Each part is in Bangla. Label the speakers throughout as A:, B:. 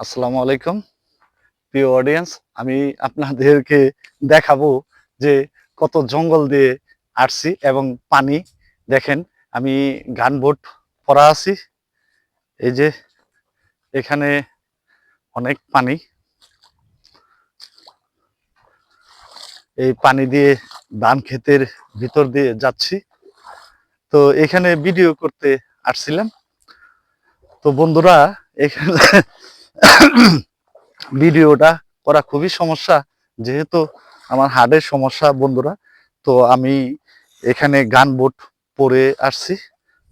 A: আসসালামু আলাইকুম। প্রিয় অডিয়েন্স আমি আপনাদেরকে দেখাবো যে কত জঙ্গল দিয়ে আসছি এবং পানি। দেখেন, আমি গান বোট পরা আছি। এই যে, এখানে অনেক পানি। এই পানি দিয়ে ধান ক্ষেতের ভিতর দিয়ে যাচ্ছি। তো এখানে ভিডিও করতে আসছিলাম। তো বন্ধুরা, এখানে ভিডিওটা করা খুবই সমস্যা, যেহেতু আমার হার্টের সমস্যা বন্ধুরা, তো আমি এখানে গান বোট পরে আসছি।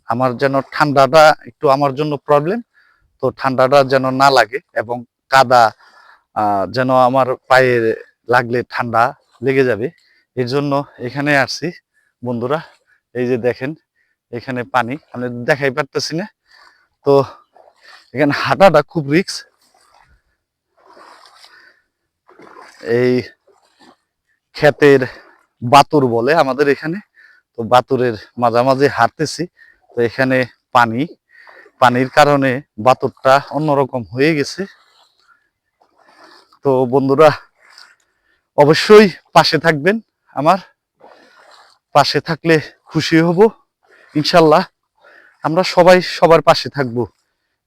A: আমার যেন ঠান্ডাটা একটু আমার জন্য প্রবলেম তো ঠান্ডাটা যেন না লাগে এবং কাদা যেন আমার পায়ে লাগলে ঠান্ডা লেগে যাবে এর জন্য এখানে আসছি। বন্ধুরা, এই যে দেখেন, এখানে পানি, আমি দেখাই পারতেছি না। তো এখানে হাঁটাটা খুব রিস্ক এই ক্ষেতের বাতুর বলে আমাদের এখানে। তো বাতুরের মাঝামাঝি হাঁটতেছি। তো এখানে পানি, পানির কারণে বাতুরটা অন্যরকম হয়ে গেছে। তো বন্ধুরা, অবশ্যই পাশে থাকবেন আমার। পাশে থাকলে খুশি হব। ইনশাল্লাহ আমরা সবাই সবার পাশে থাকব।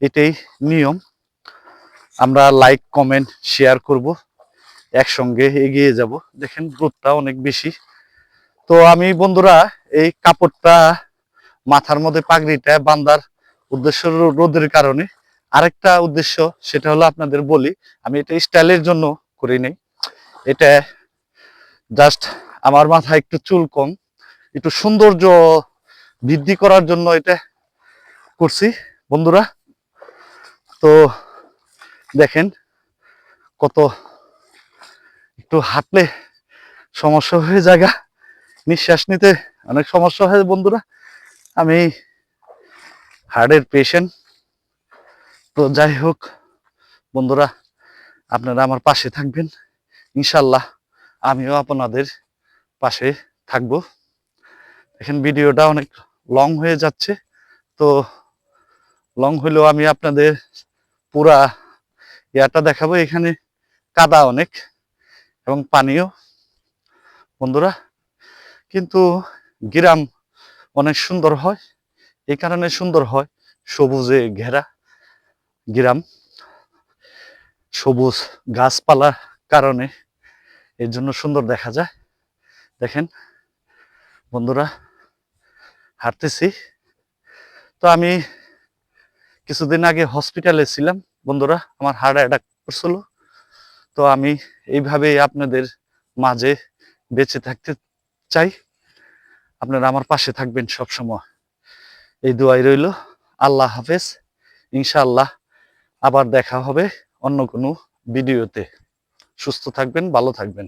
A: এটাই নিয়ম। আমরা লাইক কমেন্ট শেয়ার করব। একসঙ্গে এগিয়ে যাব। দেখেন রোদটা অনেক বেশি। তো আমি, বন্ধুরা, এই কাপড়টা মাথার মধ্যে পাগড়িটা বান্দার উদ্দেশ্য রোদের কারণে। আরেকটা উদ্দেশ্য, সেটা হলো আপনাদের বলি, আমি এটা স্টাইলের জন্য করি নাই। এটা জাস্ট আমার মাথায় একটু চুল কম, একটু সৌন্দর্য বৃদ্ধি করার জন্য এটা করছি, বন্ধুরা। তো দেখেন, কত একটু হাঁটলে সমস্যা হয়ে জায়গা নিঃশ্বাস নিতে অনেক সমস্যা হয় বন্ধুরা। আমি হার্টের পেশেন্ট তো যাই হোক, বন্ধুরা, আপনারা আমার পাশে থাকবেন। ইনশাল্লাহ আমিও আপনাদের পাশে থাকব। এখন ভিডিওটা অনেক লং হয়ে যাচ্ছে। তো লং হলেও আমি আপনাদের পুরা ইয়াটা দেখাবো। এখানে কাদা অনেক। এবং পানিও বন্ধুরা। কিন্তু গ্রাম অনেক সুন্দর হয় এই কারণে সুন্দর হয় সবুজে ঘেরা গ্রাম। সবুজ গাছপালার কারণে এর জন্য সুন্দর দেখা যায়। দেখেন, বন্ধুরা, হাঁটতেছি। তো আমি কিছুদিন আগে হসপিটালে ছিলাম, বন্ধুরা, আমার হার্ট অ্যাটাক করছিল। তো আমি এইভাবেই আপনাদের মাঝে বেঁচে থাকতে চাই। আপনারা আমার পাশে থাকবেন সব সময় এই দোয়াই রইল, আল্লাহ হাফেজ। ইনশাআল্লাহ আবার দেখা হবে অন্য কোনো ভিডিওতে। সুস্থ থাকবেন, ভালো থাকবেন।